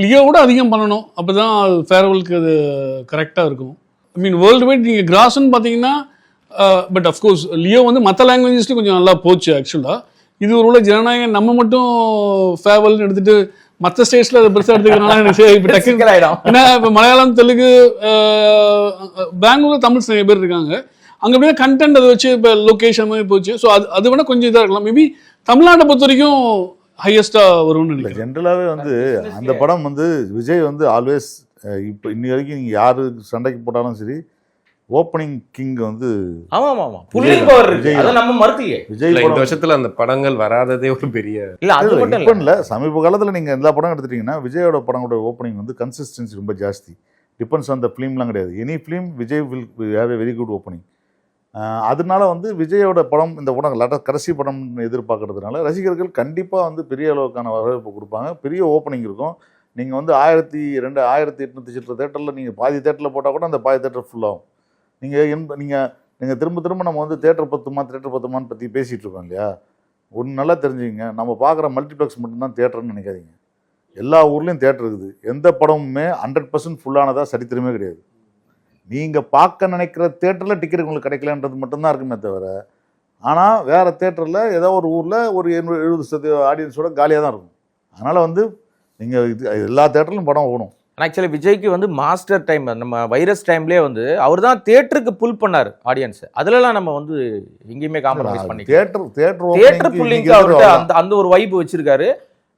லியோ கூட அதிகம் பண்ணணும். அப்போ தான் ஃபேர்வெலுக்கு அது கரெக்டாக இருக்கும். ஐ மீன் வேர்ல்டு வைட் நீங்கள் கிராஸ்ன்னு பார்த்தீங்கன்னா பட் அஃப்கோர்ஸ் லியோ வந்து மற்ற லாங்குவேஜஸ்லையும் கொஞ்சம் நல்லா போச்சு ஆக்சுவலாக இது ஒரு உள்ள ஜனநாயகம் நம்ம மட்டும் ஃபேர்வெல்னு எடுத்துட்டு மற்ற ஸ்டேட்ஸில் அதை பெருசாக எடுத்துக்கிறனால எனக்கு இப்போ டக்கு சிக்கலாயிடும் ஏன்னா இப்போ மலையாளம் தெலுங்கு அஹ், பெங்களூர்ல தமிழ் நிறைய பேர் இருக்காங்க. அங்கே அப்படியே கண்டென்ட் அதை வச்சு இப்போ லொக்கேஷன் மாதிரி போச்சு. ஸோ அது அது வேணா கொஞ்சம் இதாக இருக்கலாம். மேபி தமிழ்நாட்டை பொறுத்த வரைக்கும் ஹையஸ்ட்டாக வரும்னு இல்ல நினைக்கிறேன். ஜென்ரலாவே வந்து அந்த படம் வந்து விஜய் வந்து ஆல்வேஸ் இப்போ இன்னி வரைக்கும் நீங்க யாரு சண்டைக்கு போட்டாலும் சரி ஓப்பனிங் கிங் வந்து ஆமா ஆமா ஆமா புல்லிங் பவர் அதை நம்ம மறுக்கலையே. விஜய் இல்ல, இந்த வருஷத்துல அந்த படங்கள் வராததே ஒரு பெரிய இல்ல அது மட்டும் இல்ல. இல்ல. சமீப காலத்துல நீங்க எல்லா படம் எடுத்துட்டீங்கன்னா விஜயோட படங்களோட ஓப்பனிங் வந்து கன்சிஸ்டன்சி ரொம்ப ஜாஸ்தி. டிபெண்ட்ஸ் ஆன் த ஃபிலிம்லாம் கிடையாது. Any film Vijay will have a very good opening அதனால வந்து விஜயோட படம் இந்த படம் லட கடைசி படம் எதிர்பார்க்கறதுனால ரசிகர்கள் கண்டிப்பாக வந்து பெரிய அளவுக்கான வரவேற்பு கொடுப்பாங்க. பெரிய ஓப்பனிங் இருக்கும். நீங்கள் வந்து ஆயிரத்தி ரெண்டு ஆயிரத்தி எட்நூற்றி சில்லற தேட்டரில் நீங்கள் பாதி தேட்டரில் போட்டால் கூட அந்த பாதி தேட்டர் ஃபுல்லாகும் நீங்கள் என் நீங்கள் நீங்கள் திரும்ப திரும்ப நம்ம வந்து தேட்டர் பத்துமா தேட்டர் பத்துமான்னு பற்றி பேசிகிட்டு இருக்கோம் இல்லையா? ஒன்று நல்லா தெரிஞ்சுங்க நம்ம பார்க்குற மல்டிப்ளெக்ஸ் மட்டும்தான் தேட்டர்னு நினைக்காதீங்க. எல்லா ஊர்லேயும் தேட்டர் இருக்குது. எந்த படமுமே ஹண்ட்ரட் பர்சன்ட் ஃபுல்லானதாக சரித்திரமே கிடையாது. நீங்கள் பார்க்க நினைக்கிற தேட்டரில் டிக்கெட் உங்களுக்கு கிடைக்கலன்றது மட்டும்தான் இருக்குமே தவிர ஆனால் வேறு தேட்டரில் ஏதோ ஒரு ஊரில் ஒரு எழுபது சதவீத ஆடியன்ஸோட காலியாக தான் இருக்கும். அதனால் வந்து நீங்கள் இது எல்லா தேட்டர்லையும் படம் ஓடும் ஆக்சுவலி விஜய்க்கு வந்து மாஸ்டர் டைம் நம்ம வைரஸ் டைம்லயே வந்து அவர் தான் தியேட்டருக்கு புல் பண்ணாரு ஆடியன்ஸ் அதுலலாம் நம்ம வந்து எங்கேயுமே காம்ப்ரமைஸ் பண்ணி தேட்டர் தேட்டர் தியேட்டர் புல்லிங்க்கு அவர்கிட்ட அந்த அந்த ஒரு வைப் வச்சிருக்காரு.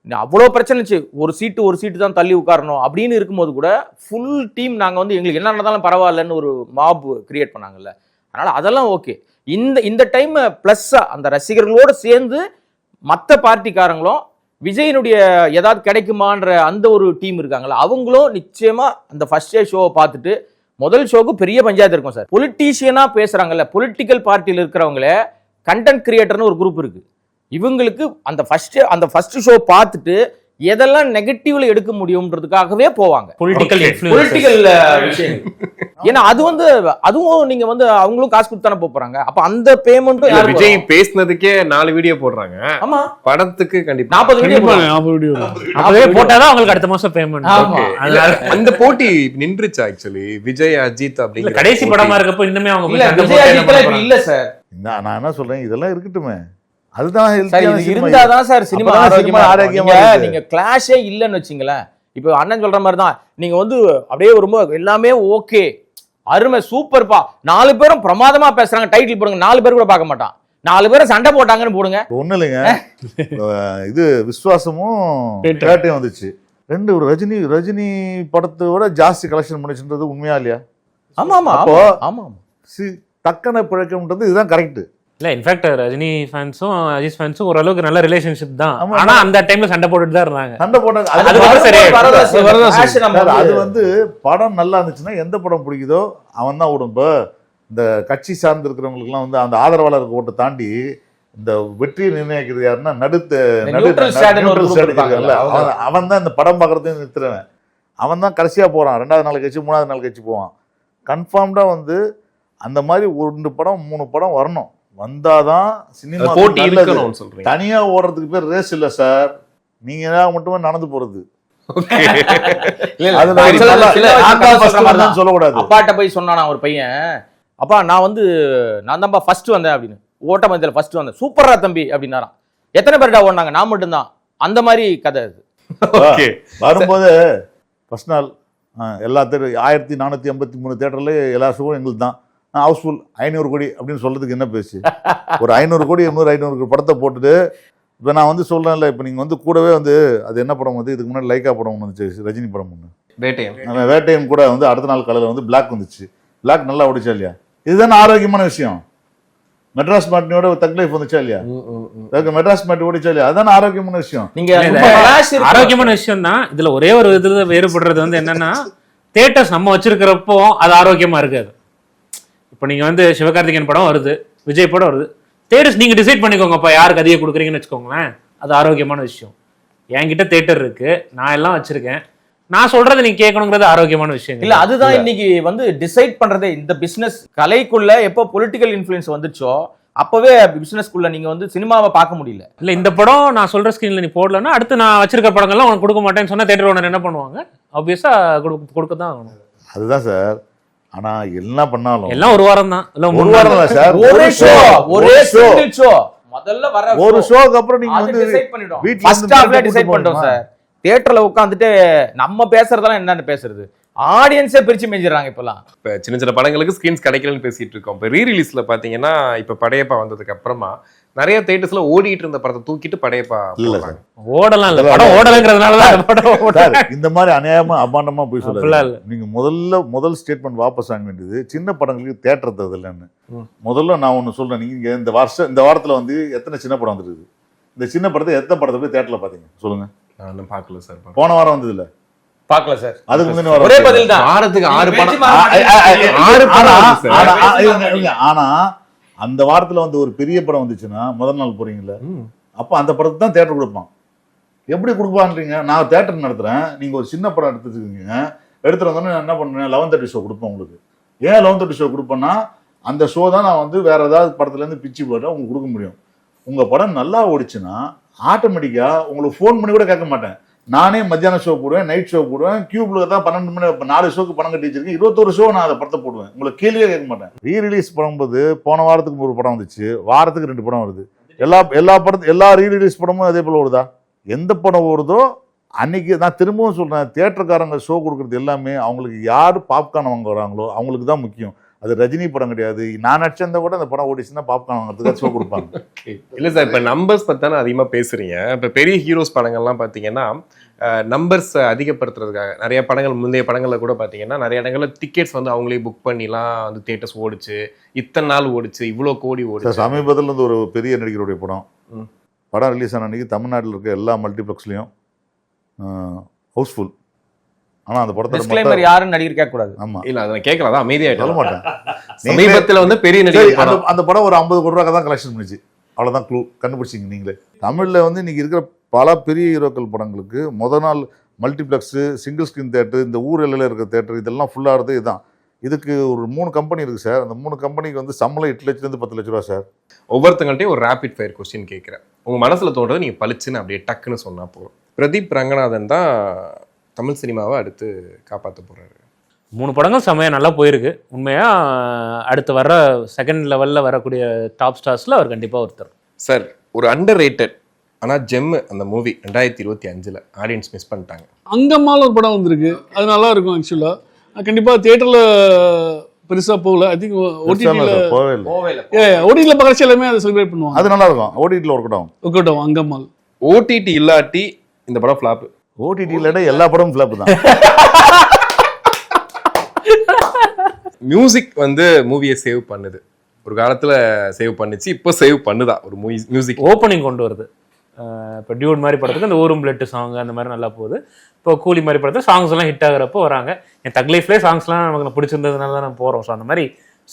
அவ்வளோ பிரச்சனை இருந்துச்சு. ஒரு சீட்டு ஒரு சீட்டு தான் தள்ளி உட்காரணும் அப்படின்னு இருக்கும்போது கூட ஃபுல் டீம் நாங்கள் வந்து எங்களுக்கு என்ன நடந்தாலும் பரவாயில்லன்னு ஒரு மாப் கிரியேட் பண்ணாங்கல்ல. அதனால அதெல்லாம் ஓகே இந்த இந்த டைம் ப்ளஸ்ஸா அந்த ரசிகர்களோட சேர்ந்து மற்ற பார்ட்டிக்காரங்களும் விஜயனுடைய ஏதாவது கிடைக்குமான்ற அந்த ஒரு டீம் இருக்காங்களா அவங்களும் நிச்சயமா அந்த ஃபர்ஸ்ட் டே ஷோவை பார்த்துட்டு முதல் ஷோக்கு பெரிய பஞ்சாயத்து இருக்கும் சார். பொலிட்டீஷியனா பேசுறாங்கல்ல பொலிட்டிக்கல் பார்ட்டியில் இருக்கிறவங்களே கண்டென்ட் கிரியேட்டர்னு ஒரு குரூப் இருக்கு. இவங்களுக்கு அந்த ஃபர்ஸ்ட் அந்த ஃபர்ஸ்ட் ஷோ பார்த்துட்டு எதெல்லாம் நெகட்டிவ்ல எடுக்க முடியும்ன்றதுக்காகவே போவாங்க. பொலிட்டிக்கல் பொலிட்டிக்கல் விஷயம். (laughs) ஏன்னா அது வந்து அதுவும் நீங்க வந்து அவங்களும் காசு கொடுத்து தானே போறாங்க. அப்ப அந்த பேமெண்ட்டும் யாருக்கு விஜய்? பேசினதுக்கே நாலு வீடியோ போடுறாங்க. ஆமா. படத்துக்கு கண்டிப்பா. நாற்பது வீடியோ. நாற்பது வீடியோ அப்பவே போட்டாதான் அவங்களுக்கு அடுத்த மாசம் பேமெண்ட் அந்த போட்டி நின்றுச்சு ஆக்சுவலி விஜய் அஜித் அப்படிங்கிற கடைசி. படமா இருக்கப்போ இன்னுமே அவங்க இல்ல சார் நான் என்ன சொல்றேன்? இதெல்லாம் இருக்கட்டுமே. அதுதான் cinema. இருந்தாதான் சார் சினிமா ஆரோக்கியமா. ஆரோக்கியமா நீங்க கிளாஷே இல்லைன்னு வச்சுங்களேன். இப்போ அண்ணன் சொல்ற மாதிரி தான் நீங்க வந்து அப்படியே ரொம்ப எல்லாமே ஓகே அருமை சூப்பர்ப்பா நாலு பேரும் பிரமாதமா பேசுறாங்க. டைட்டில் போடுங்க. நாலு பேர் கூட பார்க்க மாட்டான். நாலு பேரும் சண்டை போட்டாங்கன்னு போடுங்க. ஒண்ணு இல்லைங்க. இது. பேட்டையும் வந்துச்சு. ரெண்டு ஒரு ரஜினி ரஜினி படத்தை விட ஜாஸ்தி கலெக்ஷன் பண்ணிச்சுன்றது உண்மையா இல்லையா? ஆமா ஆமா அப்போ ஆமா ஆமா. சி தக்கனை பிழைக்கம்ன்றது இதுதான் கரெக்ட் இல்ல இன்ஃபேக்ட் ரஜினி ஃபேன்ஸும் அஜித் ஃபேன்ஸும் ஓரளவுக்கு நல்ல ரிலேஷன்ஷிப் தான். ஆனா அந்த டைம்ல சண்டை போட்டுட்டு தான் இருந்தாங்க. சண்டை போட்டாங்க. அது வந்து படம் நல்லா இருந்துச்சுன்னா எந்த படம் பிடிக்குதோ அவன் தான் விடும் இப்போ இந்த கட்சி சார்ந்து இருக்கிறவங்களுக்குலாம் வந்து அந்த ஆதரவாளர் ஓட்டை தாண்டி இந்த வெற்றியை நிர்ணயிக்கிறது யாருன்னா நடுத்த இந்த நடு neutral stand னு ஒரு neutral group stand இருப்பாங்கல்ல, இருக்காங்கல்ல, அவங்க. அவன் தான் இந்த படம் பார்க்கறதையும் நிறுத்துறவன். அவன் தான் கடைசியா போறான். ரெண்டாவது நாள் கழிச்சு மூணாவது நாள் கழிச்சு போவான். கன்ஃபார்ம்டா வந்து அந்த மாதிரி ஒரு ரெண்டு படம் மூணு படம் வரணும். வந்தாதான் சினிமா போட்டி நல்லது. இருக்கணும்னு சொல்றீங்க. தனியா ஓடுறதுக்கு பேர் ரேஸ் இல்ல சார் நீங்க தான் மட்டுமே நடந்து போறது. (laughs) சொல்லக்கூடாது. அப்பாட்ட போய் சொன்னானா ஒரு பையன் அப்பா நான் வந்து நான் தான்ப்பா ஃபர்ஸ்ட் வந்தேன் அப்படின்னு. ஓட்டமத்தில் ஃபர்ஸ்ட் வந்தேன். சூப்பரா தம்பி அப்படின்னாராம். எத்தனை பேர்டா ஓடினாங்க? நான் மட்டும்தான். அந்த மாதிரி கதை அது. Okay. வரும்போது ஃபர்ஸ்ட் நாள் எல்லா தேட்டர் ஆயிரத்தி நானூற்றி எண்பத்தி மூணு தேட்டர்ல எல்லா ஷோவும் எங்களுக்கு தான் ஹவுஸ்ஃபுல் ஐநூறு கோடி அப்படின்னு சொல்றதுக்கு என்ன பேச்சு? ஒரு ஐநூறு கோடி எண்ணூறு ஐநூறு கோடி படத்தை போட்டுட்டு இப்போ நான் வந்து சொல்றேன்ல இப்போ நீங்கள் வந்து கூடவே வந்து அது என்ன படம் வந்து இதுக்கு முன்னாடி லைக்கா படம் ஒன்று வந்துச்சு ரஜினி படம் ஒன்று வேட்டையன் நம்ம வேட்டையன் கூட வந்து அடுத்த நாள் காலையில் வந்து பிளாக் வந்துச்சு. பிளாக் நல்லா ஓடிச்சா இல்லையா? இதுதானே ஆரோக்கியமான விஷயம். மெட்ராஸ் மாட்டினியோட தக் லைஃப் வந்துச்சா இல்லையா? மெட்ராஸ் மாட்டி ஓடிச்சா இல்லையா? அதானே ஆரோக்கியமான விஷயம். நீங்க. ஆரோக்கியமான விஷயம் தான் இதுல ஒரே ஒரு இதுல வேறுபடுறது வந்து என்னன்னா தேட்டர்ஸ் நம்ம வச்சிருக்கிறப்போ அது ஆரோக்கியமா இருக்காது. இப்போ நீங்க வந்து சிவகார்த்திகேயன் படம் வருது விஜய் படம் வருது. தேட்டர்ஸ் நீங்க டிசைட் பண்ணிக்கோங்கப்பா யாருக்கு அதிகம் கொடுக்குறீங்கன்னு வச்சுக்கோங்களேன். அது ஆரோக்கியமான விஷயம். என்கிட்ட தேட்டர் இருக்கு நான் எல்லாம் வச்சிருக்கேன். நான் சொல்றதை நீங்க கேட்கணுங்கிறது ஆரோக்கியமான விஷயம் இல்ல அதுதான் இன்னைக்கு வந்து டிசைட் பண்றதே. இந்த பிசினஸ் கலைக்குள்ள எப்போ பொலிட்டிக்கல் இன்ஃப்ளூயன்ஸ் வந்துச்சோ அப்பவே பிசினஸ்க்குள்ள நீங்க வந்து சினிமாவை பார்க்க முடியல. இல்ல இந்த படம் நான் சொல்ற ஸ்கிரீன்ல நீ போடலன்னா அடுத்து நான் வச்சிருக்க படங்கள்லாம் உனக்கு கொடுக்க மாட்டேன்னு சொன்னா தேட்டர் ஓனர் என்ன பண்ணுவாங்க? ஆப்வியஸா கொடுக்க தான் ஆகணும். அதுதான் சார். ஆனா என்ன பண்ணாலும் எல்லாம் ஒரு வாரம் தான் இல்ல ஒரு வாரம். இல்ல சார். ஒரே ஷோ ஒரே ஷோ முதல்ல வர ஒரு ஷோக்கு அப்புறம் நீங்க வந்து டிசைட் பண்ணிடும். வீட்ல ஃபர்ஸ்ட் ஹாஃப்ல டிசைட் பண்ணிட்டோம்? சார். தியேட்டர்ல உட்காந்துட்டு நம்ம பேசுறதெல்லாம் என்னன்னு பேசுறது? ஆடியன்ஸே பிரிச்சு மேஞ்சிடறாங்க இப்பெல்லாம். இப்ப சின்ன சின்ன படங்களுக்கு ஸ்கிரீன்ஸ் கிடைக்கலன்னு பேசிட்டு இருக்கோம். இப்ப ரீ ரிலீஸ்ல பாத்தீங்கன்னா இப்ப படையப்பா வந்ததுக்கு அப்புறமா நிறைய தேட்டர்ஸ்ல ஓடிட்டு இருந்த படத்தை தூக்கிட்டு படையப்பா இல்ல. ஓடலாம் இல்ல படம். ஓடலங்கிறதுனால படம் இந்த மாதிரி அநியாயமா அபாண்டமா போய் அப்படிலாம் சொல்ல இல்ல. நீங்க முதல்ல முதல் ஸ்டேட்மெண்ட் வாபஸ் வாங்க வேண்டியது சின்ன படங்களுக்கு தேட்டர் தரதில்லைன்னு ம். முதல்ல நான் ஒண்ணு சொல்றேன் நீங்க இந்த வருஷம் இந்த வாரத்துல வந்து எத்தனை சின்ன படம் வந்துருக்குது இந்த சின்ன படத்தை எத்தனை படத்தை போய் தேட்டர்ல பாத்தீங்க சொல்லுங்க நான் பார்க்கல சார் போன வாரம் வந்தது இல்ல பார்க்கல சார் அதுக்கு வாரம் ஒரே. பதில் தான் வாரத்துக்கு ஆறு படம் ஆறு படம் ஆனா- அந்த வாரத்துல வந்து ஒரு பெரிய படம் வந்துச்சுன்னா முதல் நாள் ம். அப்ப அந்த படத்துக்கு தான் தேட்டர் கொடுப்பான். எப்படி கொடுப்பான்றீங்க? நான் தேட்டர் நடத்துறேன். நீங்க ஒரு சின்ன படம் எடுத்துருக்கீங்க எடுத்துட்டு வந்தோடனே நான் என்ன பண்ணுறேன் லெவன் தேர்ட்டி ஷோ கொடுப்பேன் உங்களுக்கு. ஏன் லெவன் தேர்ட்டி ஷோ கொடுப்பேன்னா அந்த ஷோ தான் நான் வந்து வேற ஏதாவது படத்துல இருந்து பிச்சு போட்டு உங்களுக்கு கொடுக்க முடியும். உங்க படம் நல்லா ஓடிச்சுன்னா ஆட்டோமேட்டிக்கா உங்களுக்கு ஃபோன் பண்ணி கூட கேட்க மாட்டேன். நானே மத்தியானம் ஷோ போடுவேன் நைட் ஷோ போடுவேன் கியூப்ல தான் பன்னெண்டு மணி நாலு ஷோக்கு பணம் கட்டி வச்சிருக்கேன் இருபத்தொரு ஷோ நான் அதை படத்தை போடுவேன். உங்களுக்கு கேள்வியே கேட்க மாட்டேன். ரீ ரிலீஸ் பண்ணும்போது போன வாரத்துக்கு ஒரு படம் வந்துச்சு. வாரத்துக்கு ரெண்டு படம் வருது. எல்லா எல்லா படத்து எல்லா ரீ ரிலீஸ் படமும் அதே போல் வருதா எந்த படம் வருதோ அன்னைக்கு நான் திரும்பவும் சொல்கிறேன் தேட்டருக்காரங்க ஷோ கொடுக்குறது எல்லாமே அவங்களுக்கு யார் பாப்கார்ன் வாங்க வராங்களோ அவங்களுக்கு தான் முக்கியம். அது ரஜினி படம் கிடையாது. நான் நடிச்சிருந்தா கூட அந்த படம் ஓடிச்சுன்னா பாப்கார்ன் வாங்குறதுக்கு ஷோ கொடுப்பாங்க. (laughs) இல்ல சார் இப்ப நம்பர்ஸ் பத்தி தானே அதிகமா பேசுறீங்க. இப்ப பெரிய ஹீரோஸ் படங்கள்லாம் பாத்தீங்கன்னா நம்பர்ஸ் அதிகப்படுத்துறதுக்காக நிறைய படங்கள் முந்தைய படங்கள்ல கூட பாத்தீங்கன்னா நிறைய இடங்கள்ல டிக்கெட்ஸ் வந்து அவங்களே புக் பண்ணிலாம் வந்து தியேட்டர்ஸ் ஓடிச்சு. இத்தனை நாள் ஓடிச்சு இவ்வளவு கோடி ஓடிச்சு. சமீபத்தில் வந்து ஒரு பெரிய நடிகருடைய படம். படம் ரிலீஸ் ஆன அன்னைக்கு தமிழ்நாட்டில் இருக்க எல்லா மல்டிப்ளெக்ஸ்லையும் ஹவுஸ்ஃபுல் ஆனால் அந்த படத்தை டிஸ்க்ளைமர் யாருன்னு நடிகர் கேட்க கூடாது ஆமாம் இல்ல அதை கேட்கல அதான் சொல்ல அமைதியாயிட்டு மாட்டேன் நீங்களே- சமீபத்துல வந்து பெரிய நடிகர் அந்த படம். அந்த படம் ஒரு ஐம்பது கோடி ரூபாய் தான் கலெக்ஷன் பண்ணிச்சு. அவ்வளோதான் க்ளூ கண்டுபிடிச்சிங்க நீங்களே. தமிழில் வந்து இன்னைக்கு இருக்கிற பல பெரிய ஹீரோக்கள் படங்களுக்கு முத நாள் மல்டிப்ளெக்ஸு சிங்கிள் ஸ்கிரீன் தேட்டர் இந்த ஊர் எல்லையில் இருக்கிற தேட்டர் இதெல்லாம் ஃபுல்லாகிறது இதுதான். இதுக்கு ஒரு மூணு கம்பெனி இருக்குது சார். அந்த மூணு கம்பெனிக்கு வந்து சம்பளம் எட்டு லட்சத்துலேருந்து பத்து லட்ச ரூபா சார். ஒவ்வொருத்தங்கள்ட்டையும் ஒரு ரேபிட் ஃபயர் கொஸ்டின் கேட்குறேன். உங்க மனசுல தோன்றதை நீங்க பளிச்சுன்னு அப்படியே டக்குன்னு சொன்னா போதும். பிரதீப் ரங்கநாதன் தான் தமிழ் சினிமாவை அடுத்து காப்பாற்ற போறாரு. மூணு படங்கள் செம்மையாக நல்லா போயிருக்கு. உண்மையாக அடுத்து வர்ற செகண்ட் லெவலில் வரக்கூடிய டாப் ஸ்டார்ஸில் அவர் கண்டிப்பாக ஒருத்தர். சார் ஒரு அண்டர் ரேட்டட் ஆனா ஜெம் அந்த மூவி ரெண்டாயிரத்தி இருபத்தி அஞ்சுல ஆடியன்ஸ் மிஸ் பண்ணிட்டாங்க. அங்கம்மால ஒரு படம் வந்திருக்கு. அது நல்லா இருக்கும் ஆக்சுவலாக கண்டிப்பாக தியேட்டரில் பெருசாக போகல. ஐ திங்க் ஓடிடியில் போகவே இல்லை. கோவையில் ஏ ஓடிடியில் பார்க்குறச்சு எல்லாமே அதை செலிப்ரேட் பண்ணுவாங்க. அது நல்லா இருக்கும். ஓடிடியில் ஒர்க் ஆகும் ஒர்க் அவுட் ஆகும் அங்கம்மாள். ஓடிடி இல்லாட்டி இந்த படம் ஃப்ளாப் ஓடிடியில் எல்லா படமும் ஃபிளாப் தான். மியூசிக் வந்து மூவியை சேவ் பண்ணுது. ஒரு காலத்துல சேவ் பண்ணுச்சு இப்போ சேவ் பண்ணுதா ஒரு மியூசிக் ஓப்பனிங் கொண்டு வருது. இப்போ டியூட் மாதிரி படத்துக்கு அந்த ஊரும் பிளட்டு சாங் அந்த மாதிரி நல்லா போகுது. இப்போ கூலி மாதிரி படத்துக்கு சாங்ஸ் எல்லாம் ஹிட் ஆகுறப்போ வராங்க. என் தக் லைஃப்லேயே சாங்ஸ்லாம் நமக்கு பிடிச்சிருந்ததுனால தான் நான் போகிறோம் ஸோ அந்த மாதிரி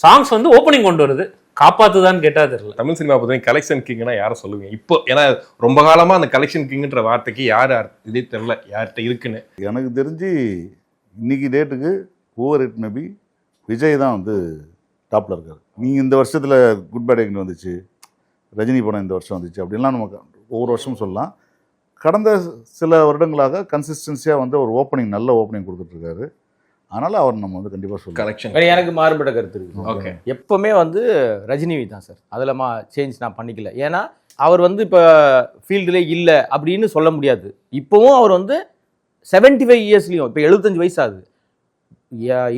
சாங்ஸ் வந்து ஓப்பனிங் கொண்டு வருது. காப்பாத்துதான்னு கேட்டால் தெரியல. தமிழ் சினிமா பொறுத்தவரை கலெக்ஷன் கிங்னா யாரை சொல்லுவீங்க? இப்போ ஏன்னா ரொம்ப காலமா அந்த கலெக்ஷன் கிங்ன்ற வார்த்தைக்கு யார் யார் இதே தெரியல யார்கிட்ட இருக்குன்னு. எனக்கு தெரிஞ்சு இன்னைக்கு டேட்டுக்கு ஓவர் இட் மேபி விஜய் தான் வந்து டாப்பில் இருக்கார். நீங்கள் இந்த வருஷத்தில் குட் பேட் எங்கே வந்துச்சு? ரஜினி படம் இந்த வருஷம் வந்துச்சு அப்படின்லாம் நமக்கு ஒவ்வொரு வருஷமும் சொல்லலாம். கடந்த சில வருடங்களாக கன்சிஸ்டன்சியாக வந்து ஒரு ஓப்பனிங் நல்ல ஓப்பனிங் கொடுத்துட்ருக்காரு அதனால் அவர் நம்ம வந்து கண்டிப்பாக சொல்லலாம் கலெக்ஷன் வேற எனக்கு மாறுபட்ட கருத்து இருக்கு. ஓகே எப்பவுமே வந்து ரஜினி தான் சார். அதில் மா சேஞ்ச் நான் பண்ணிக்கல. ஏன்னா அவர் வந்து இப்போ ஃபீல்டுலே இல்லை அப்படின்னு சொல்ல முடியாது. இப்போவும் அவர் வந்து செவன்டி ஃபைவ் இயர்ஸ்லையும் இப்போ எழுபத்தஞ்சு வயசு ஆகுது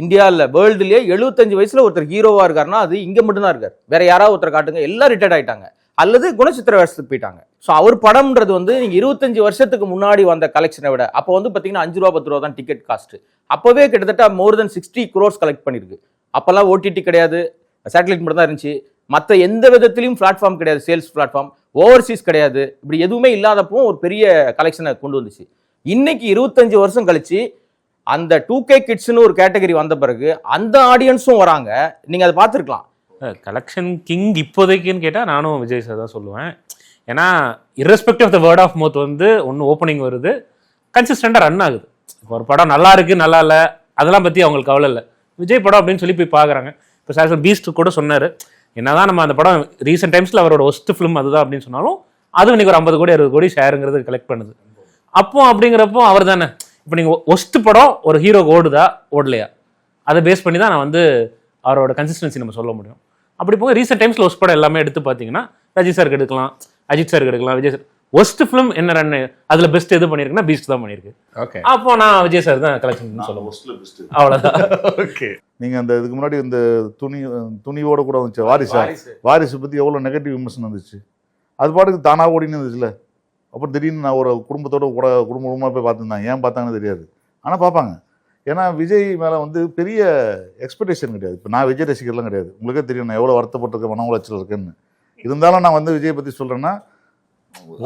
இந்தியாவில் வேர்ல்டுலேயே எழுபத்தஞ்சு வயசில் ஒருத்தர் ஹீரோவாக இருக்காருன்னா அது இங்கே மட்டும்தான் இருக்கார். வேற யாராவது ஒருத்தர் காட்டுங்க எல்லாம் ரிட்டையர்ட் ஆயிட்டாங்க. அல்லது குணச்சித்திர வேஷத்துக்கு போயிட்டாங்க. ஸோ அவர் படம்ன்றது வந்து நீங்கள் இருபத்தஞ்சு வருஷத்துக்கு முன்னாடி வந்த கலெக்ஷனை விட அப்போ வந்து பார்த்தீங்கன்னா அஞ்சு ரூபா பத்து ரூபா தான் டிக்கெட் காஸ்ட் அப்போவே கிட்டத்தட்ட more than sixty crores collect பண்ணியிருக்கு அப்போல்லாம் ஓடிடி கிடையாது. சேட்டலைட் மட்டும் தான் இருந்துச்சு. மற்ற எந்த விதத்திலையும் பிளாட்ஃபார்ம் கிடையாது. சேல்ஸ் பிளாட்ஃபார்ம் ஓவர்சீஸ் கிடையாது. இப்படி எதுவுமே இல்லாதப்போ ஒரு பெரிய கலெக்ஷனை கொண்டு வந்துச்சு. இன்னைக்கு இருபத்தஞ்சு வருஷம் கழிச்சு அந்த டூ கே கிட்ஸ்னு ஒரு கேட்டகரி வந்த பிறகு அந்த ஆடியன்ஸும் வராங்க. நீங்க அதை பார்த்துருக்கலாம். கலெக்ஷன் கிங் இப்போதைக்குன்னு கேட்டால் நானும் விஜய் சார் தான் சொல்லுவேன். ஏன்னா irrespective of the word of mouth வந்து ஒன்று ஓப்பனிங் வருது கன்சிஸ்டண்டாக ரன் ஆகுது. ஒரு படம் நல்லா இருக்கு நல்லா இல்லை அதெல்லாம் பற்றி அவங்களுக்கு கவலை இல்லை. விஜய் படம் அப்படின்னு சொல்லி போய் பார்க்குறாங்க இப்போ சார் பீஸ்ட் கூட சொன்னார் என்னதான் நம்ம அந்த படம் ரீசெண்ட் டைம்ஸில் அவரோட ஒஸ்ட் ஃபிலிம் அதுதான் அப்படின்னு சொன்னாலும் அது இன்னைக்கு ஒரு ஐம்பது கோடி அறுபது கோடி ஷேருங்கிறது கலெக்ட் பண்ணுது. அப்போ அப்படிங்கிறப்போ அவர் தானே. இப்போ நீங்கள் ஒஸ்ட் படம் ஒரு ஹீரோ ஓடுதா? ஓடலையா? அதை பேஸ் பண்ணி தான் நான் வந்து அவரோட கன்சிஸ்டன்சி நம்ம சொல்ல முடியும். அப்படி போக ரீசெண்ட் டைம்ஸில் ஒஸ்ட் படம் எல்லாமே எடுத்து பார்த்தீங்கன்னா ரஜித் சாருக்கு எடுக்கலாம் அஜித் சாருக்கு எடுக்கலாம் விஜய் சார் ஒஸ்ட் ஃபிலிம் என்ன ரன் அதுல பெஸ்ட் எது பண்ணியிருக்குன்னா பீஸ்ட் தான் பண்ணியிருக்கு ஓகே அப்போ நான் விஜய் சார் தான் கலெக்ஷன் சொல்லுவோம். அவ்வளோதான் ஓகே நீங்கள் அந்த இதுக்கு முன்னாடி இந்த துணி துணியோட கூட வந்துச்சு வாரிசா? வாரிசு. பற்றி எவ்வளோ நெகட்டிவ் விமர்சனம் வந்துச்சு? அது பாட்டுக்கு தானாக ஓடின்னு இருந்துச்சுல? அப்புறம் திடீர்னு நான் ஒரு குடும்பத்தோட கூட குடும்ப குடும்பமாக போய் பார்த்துருந்தேன். ஏன் பார்த்தாங்கன்னு தெரியாது. ஆனால் பார்ப்பாங்க. ஏன்னா விஜய் மேலே வந்து பெரிய எக்ஸ்பெக்டேஷன் கிடையாது. இப்போ நான் விஜய் ரசிகர்லாம் கிடையாது. உங்களுக்கே தெரியும் நான் எவ்வளோ வருத்தப்பட்டிருக்க மன உளைச்சல் இருக்குன்னு. இருந்தாலும் நான் வந்து விஜய் பற்றி சொல்கிறேன்னா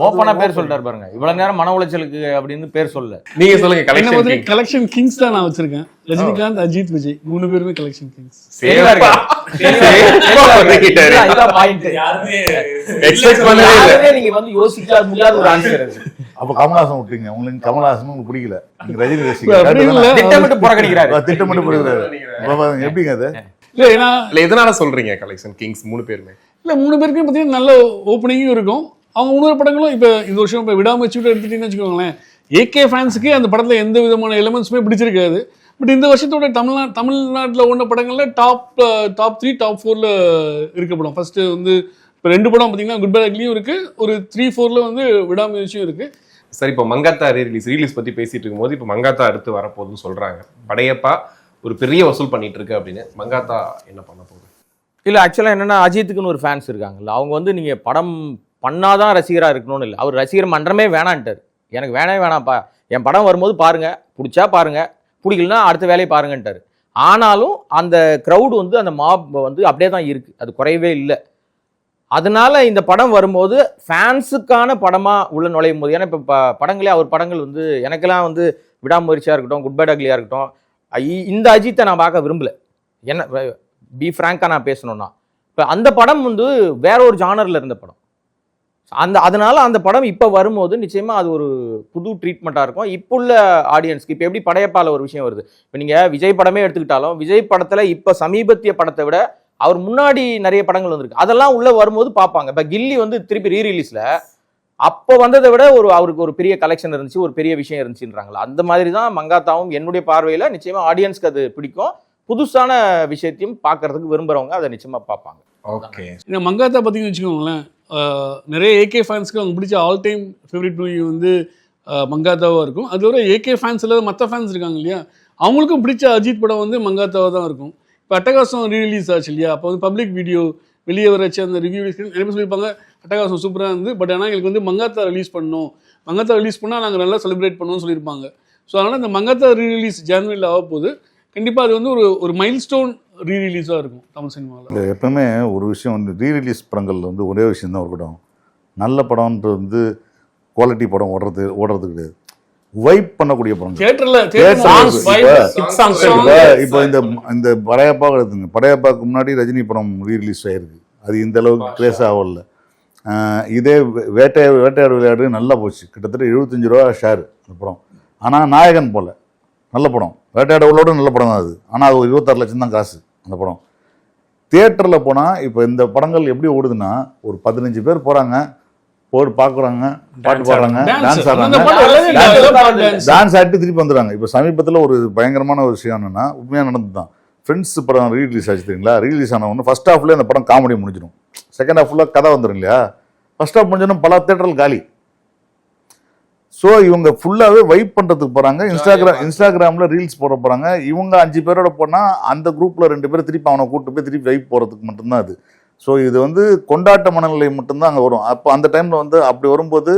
ஓப்பனா பேர் சொல்லிட்டாரு பாருங்க. இவ்வளவு நேரம் மன உளைச்சலுக்கு அப்படின்னு பேர் சொல்லல. நீங்க சொல்லுங்க கலெக்ஷன் கலெக்ஷன் கிங்ஸ் தான் நான் வச்சிருக்கேன். ரஜினிகாந்த் அஜித் விஜய் மூணு பேருமே கலெக்ஷன் கிங்ஸ் நீங்க வந்து யோசிக்க முடியாத ஒரு ஆன்சர் அது. அப்போ கமல்ஹாசன் விட்டீங்க உங்களுக்கு கமல்ஹாசன் உங்களுக்கு பிடிக்கல. நீங்கள் ரஜினி. ரசிகர். திட்டமிட்டு புறக்கணிக்கிறாரு. திட்டமிட்டு எப்படிங்க அது? இல்ல ஏன்னா இல்ல எதனால சொல்றீங்க கலெக்ஷன் கிங்ஸ் மூணு பேருமே? இல்ல மூணு பேருக்கும் பார்த்தீங்கன்னா நல்ல ஓப்பனிங்கும் இருக்கும். அவங்க மூணு படங்களும் இப்போ இந்த வருஷம் இப்போ விடாமச்சுட்டு எடுத்துட்டீங்கன்னு வச்சுக்கோங்களேன். ஏகே ஃபேன்ஸுக்கு அந்த படத்தில் எந்த விதமான எலிமெண்ட்ஸுமே பிடிச்சிருக்காது. பட் இந்த வருஷத்தோட தமிழ்நா தமிழ்நாட்டில் ஓடின படங்களில் டாப் டாப் த்ரீ டாப் ஃபோரில் இருக்க படம். ஃபர்ஸ்ட்டு வந்து இப்போ ரெண்டு படம் பார்த்தீங்கன்னா குட் பேக்லேயும் இருக்குது ஒரு த்ரீ ஃபோரில் வந்து விடாமுயற்சியும் இருக்குது சரி இப்போ மங்காத்தா ரீலீஸ் ரீலீஸ் பத்தி பேசிட்டு இருக்கும்போது இப்போ மங்காத்தா அடுத்து வரப்போகுதுன்னு சொல்றாங்க. படையப்பா ஒரு பெரிய வசூல் பண்ணிட்டு இருக்கு அப்படின்னு. மங்காத்தா என்ன பண்ண போகுது? இல்ல ஆக்சுவலா என்னன்னா அஜித்துக்குன்னு ஒரு ஃபேன்ஸ் இருக்காங்கல்ல. அவங்க வந்து நீங்க படம் பண்ணாதான் ரசிகராக இருக்கணும்னு இல்லை. அவர் ரசிகர் மன்றமே வேணான்ட்டார். எனக்கு வேணவே வேணாம்ப்பா. என் படம் வரும்போது பாருங்கள் பிடிச்சா பாருங்கள் பிடிக்கலனா அடுத்த வேலையை பாருங்கன்ட்டார். ஆனாலும் அந்த க்ரௌடு வந்து அந்த மாப் வந்து அப்படியே தான் இருக்குது அது குறையவே இல்லை. அதனால இந்த படம் வரும்போது ஃபேன்ஸுக்கான படமாக உள்ள நுழையும் போது ஏன்னா இப்போ படங்களே அவர் படங்கள் வந்து எனக்கெல்லாம் வந்து விடாமுயற்சியாக இருக்கட்டும் குட் பை டக்லியாக இருக்கட்டும் இந்த அஜித்தை நான் பார்க்க விரும்பல. என்ன பி ஃப்ராங்காக நான் பேசணும்னா. இப்போ அந்த படம் வந்து வேற ஒரு ஜானரில் இருந்த படம். அந்த அதனால அந்த படம் இப்போ வரும்போது நிச்சயமாக அது ஒரு புது ட்ரீட்மெண்ட்டாக இருக்கும். இப்போ உள்ள ஆடியன்ஸ்க்கு இப்போ எப்படி படையப்பால ஒரு விஷயம் வருது? இப்போ நீங்கள் விஜய் படமே எடுத்துக்கிட்டாலும் விஜய் படத்தில் இப்போ சமீபத்திய படத்தை விட அவர் முன்னாடி நிறைய படங்கள் வந்திருக்கு. அதெல்லாம் உள்ளே வரும்போது பார்ப்பாங்க. இப்போ கில்லி வந்து திருப்பி ரீ ரிலீஸில் அப்போ வந்ததை விட ஒரு அவருக்கு ஒரு பெரிய கலெக்ஷன் இருந்துச்சு ஒரு பெரிய விஷயம் இருந்துச்சுன்றாங்களா? அந்த மாதிரி தான் மங்காத்தாவும் என்னுடைய பார்வையில் நிச்சயமாக ஆடியன்ஸ்க்கு அது பிடிக்கும். புதுசான விஷயத்தையும் பார்க்கறதுக்கு விரும்புகிறவங்க அதை நிச்சயமாக பார்ப்பாங்க. ஓகே. ஏன்னா மங்காத்தா பார்த்தீங்கன்னு வச்சுக்கோங்களேன் நிறைய ஏகே ஃபேன்ஸ்க்கு அவங்க பிடிச்ச ஆல் டைம் ஃபேவரட் மூவி வந்து மங்காத்தாவாக இருக்கும். அதுவரை ஏகே ஃபேன்ஸ் இல்லாத மற்ற ஃபேன்ஸ் இருக்காங்க இல்லையா? அவங்களுக்கும் பிடிச்ச அஜித் படம் வந்து மங்காத்தாவாக தான் இருக்கும். இப்போ அட்டகாசம் ரீரிலீஸ் ஆச்சு இல்லையா? அப்போ வந்து பப்ளிக் வீடியோ வெளியே வரச்சு அந்த ரிவ்யூ நிறைய பேர் சொல்லியிருப்பாங்க அட்டகாசம் சூப்பராக இருந்து பட் ஆனால் எங்களுக்கு வந்து மங்காத்தா ரிலீஸ் பண்ணணும். மங்காத்தா ரிலீஸ் பண்ணால் நாங்கள் நல்லா செலிப்ரேட் பண்ணுவோம்னு சொல்லியிருப்பாங்க. ஸோ அதனால் இந்த மங்காத்தா ரீரிலீஸ் ஜான்வரியில் ஆக போகுது கண்டிப்பாக அது வந்து ஒரு ஒரு மைல் ஸ்டோன் ரீரிலீஸாக இருக்கும் தமிழ் சினிமாவில் இல்லை எப்பவுமே ஒரு விஷயம் வந்து ரீ ரிலீஸ் படங்கள்ல வந்து ஒரே விஷயம் தான் இருக்கட்டும் நல்ல படம்ன்றது வந்து குவாலிட்டி படம் ஓடுறது ஓடுறது கிடையாது. வைப் பண்ணக்கூடிய படம் songs, இப்ப- இந்த இந்த படையப்பா எடுத்துங்க படையப்பாக்கு முன்னாடி ரஜினி படம் ரீ ரிலீஸ் ஆயிருக்கு. அது இந்த அளவுக்கு கிரேஸ் ஆகல. இதே வேட்டை வேட்டையாடு விளையாடு நல்லா போச்சு. கிட்டத்தட்ட எழுபத்தஞ்சு ரூபா ஷேர் அந்த படம். ஆனால் நாயகன் போல. நல்ல படம். வேட்டையாடு உள்ளோட நல்ல படம் தான் அது. ஆனால் அது ஒரு இருபத்தாறு லட்சம் தான் காசு. அந்த படம். தியேட்டரில் போனால் இப்போ இந்த படங்கள் எப்படி ஓடுதுன்னா ஒரு பதினஞ்சு பேர் போகிறாங்க போட்டு பார்க்குறாங்க பாட்டு பாடுறாங்க டான்ஸ் அந்த ஆடுறாங்க. டான்ஸ் ஆடிட்டு திருப்பி வந்துடுறாங்க. இப்போ சமீபத்தில் ஒரு பயங்கரமான ஒரு விஷயம் என்னன்னா உண்மையாக நடந்தது தான் ஃப்ரெண்ட்ஸ் படம் ரீலீஸ் ஆச்சு தெரியுங்களா? ரீலீஸ் ஆன உடனே ஃபர்ஸ்ட் ஹாஃப்ல அந்த படம் காமெடி முடிஞ்சிடும். செகண்ட் ஹாஃப் ஃபுல்லாக கதை வந்துடும் இல்லையா? ஃபர்ஸ்ட் ஹாஃப் முடிஞ்சோன்னா பல தேட்டர்கள் காலி. ஸோ இவங்க ஃபுல்லாகவே வைப் பண்ணுறதுக்கு போகிறாங்க இன்ஸ்டாகிராம் இன்ஸ்டாகிராமில் ரீல்ஸ் போட போகிறாங்க இவங்க அஞ்சு பேரோட போனால் அந்த குரூப்பில் ரெண்டு பேர் திருப்பி அவனை கூட்டு போய் திருப்பி வைப் போகிறதுக்கு மட்டும்தான் அது. ஸோ இது வந்து கொண்டாட்ட மனநிலை மட்டும்தான் அங்கே வரும். அப்போ அந்த டைமில் வந்து அப்படி வரும்போது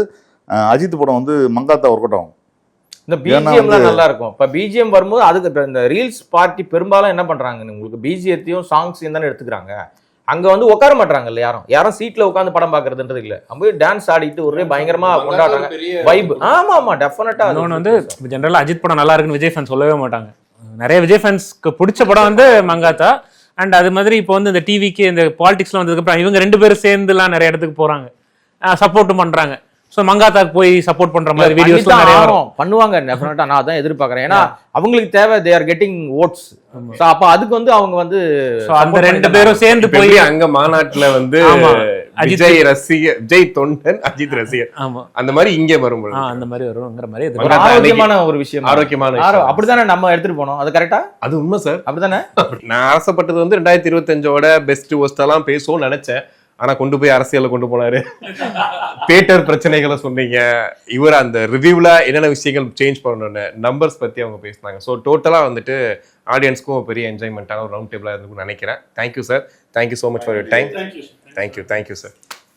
அஜித் படம் வந்து மங்காத்தா ஒர்க் அவுட் ஆகும். இந்த பிஜிஎம்லாம் வந்து- நல்லா இருக்கும் இப்போ பிஜிஎம் வரும்போது அதுக்கு இந்த ரீல்ஸ் பார்ட்டி பெரும்பாலும் என்ன பண்றாங்க உங்களுக்கு பிஜிஎத்தையும் சாங்ஸையும் தானே எடுத்துக்கிறாங்க. அங்க வந்து உட்கார மாட்டாங்கல்ல யாரும். யாரும் சீட்ல உட்காந்து படம் பாக்குறதுன்றது இல்ல. அவங்க டான்ஸ் ஆடிட்டு ஒரே பயங்கரமா கொண்டாடுறாங்க. வைப் ஆமா ஆமா டெஃபினட்டா இன்னொன்று வந்து ஜென்ரலாக அஜித் படம் நல்லா இருக்குன்னு விஜய் ஃபேன்ஸ் சொல்லவே மாட்டாங்க. நிறைய விஜய் ஃபேன்ஸ்க்கு பிடிச்ச படம் வந்து மங்காத்தா. அண்ட் அது மாதிரி இப்போ வந்து இந்த டிவிக்கு இந்த பாலிடிக்ஸ்லாம் வந்ததுக்கப்புறம் இவங்க ரெண்டு பேரும் சேர்ந்துலாம் நிறைய இடத்துக்கு போகிறாங்க சப்போர்ட்டும் பண்ணுறாங்க ஸோ மங்காத்தாக்கு போய் சப்போர்ட் பண்ணுற மாதிரி வீடியோஸ்லாம் நிறைய வரும் பண்ணுவாங்க டெஃபினட்டா நான் அதான் எதிர்பார்க்கறேன். ஏன்னா அவங்களுக்கு தேவை they are getting odds so அப்ப அதுக்கு வந்து அவங்க வந்து அந்த ரெண்டு. பேரும் சேர்ந்து போய் அங்க மாநாட்டுல வந்து ஆமா. அஜித் விஜய் ரசிகர் விஜய் தொண்டன் அஜித் ரசிகர். ஆமாம் அந்த மாதிரி இங்க ஆ அந்த மாதிரி வருங்கிற மாதிரி ஆரோக்கியமான ஒரு விஷயம் ஆரோக்கியமான. அப்படிதானே நம்ம எடுத்துட்டு போனோம்? அது கரெக்டா அது உண்மை சார் அப்படிதானே (laughs) நான் ஆசைப்பட்டது வந்து ரெண்டாயிரத்தி இருபத்தஞ்சோட பெஸ்ட் ஒஸ்டெல்லாம் பேசுவோம்னு நினைச்சேன். ஆனா கொண்டு போய் அரசியல்ல கொண்டு போனாரு. தியேட்டர் பிரச்சனைகளை சொன்னீங்க. இவர் அந்த ரிவ்யூல என்னென்ன விஷயங்கள் சேஞ்ச் பண்ணணும்னு நம்பர்ஸ் பத்தி அவங்க பேசினாங்க. ஸோ டோட்டலா வந்துட்டு ஆடியன்ஸ்க்கும் பெரிய என்ஜாய்மெண்ட்டான ஒரு ரவுண்ட் டேபிளாக இருக்கும்னு நினைக்கிறேன். Thank you sir thank you so much for your time thank you thank you sir